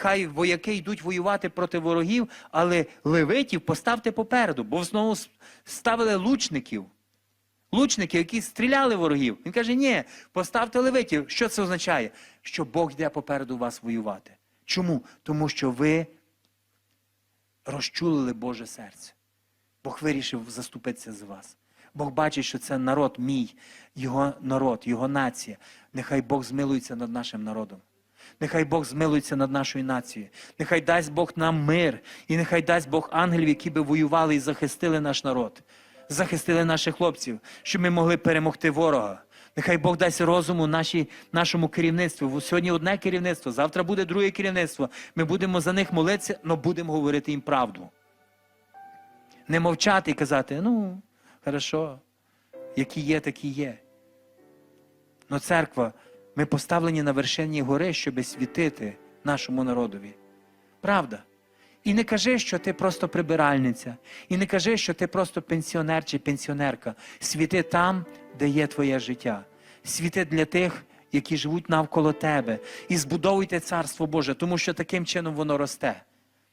нехай вояки йдуть воювати проти ворогів, але левитів поставте попереду, бо в ставили лучників. Лучники, які стріляли ворогів. Він каже: ні, поставте левитів. Що це означає? Що Бог йде попереду вас воювати. Чому? Тому що ви розчулили Боже серце. Бог вирішив заступитися за вас. Бог бачить, що це народ мій, його народ, його нація. Нехай Бог змилується над нашим народом. Нехай Бог змилується над нашою нацією. Нехай дасть Бог нам мир. І нехай дасть Бог ангелів, які би воювали і захистили наш народ, захистили наших хлопців, щоб ми могли перемогти ворога. Нехай Бог дасть розуму нашій, нашому керівництву. Сьогодні одне керівництво, завтра буде друге керівництво. Ми будемо за них молитися, але будемо говорити їм правду. Не мовчати і казати, ну, хорошо, які є, такі є. Но церква, ми поставлені на вершині гори, щоб світити нашому народові. Правда. І не кажи, що ти просто прибиральниця, і не кажи, що ти просто пенсіонер чи пенсіонерка. Світи там, де є твоє життя. Світи для тих, які живуть навколо тебе. І збудовуйте царство Боже, тому що таким чином воно росте.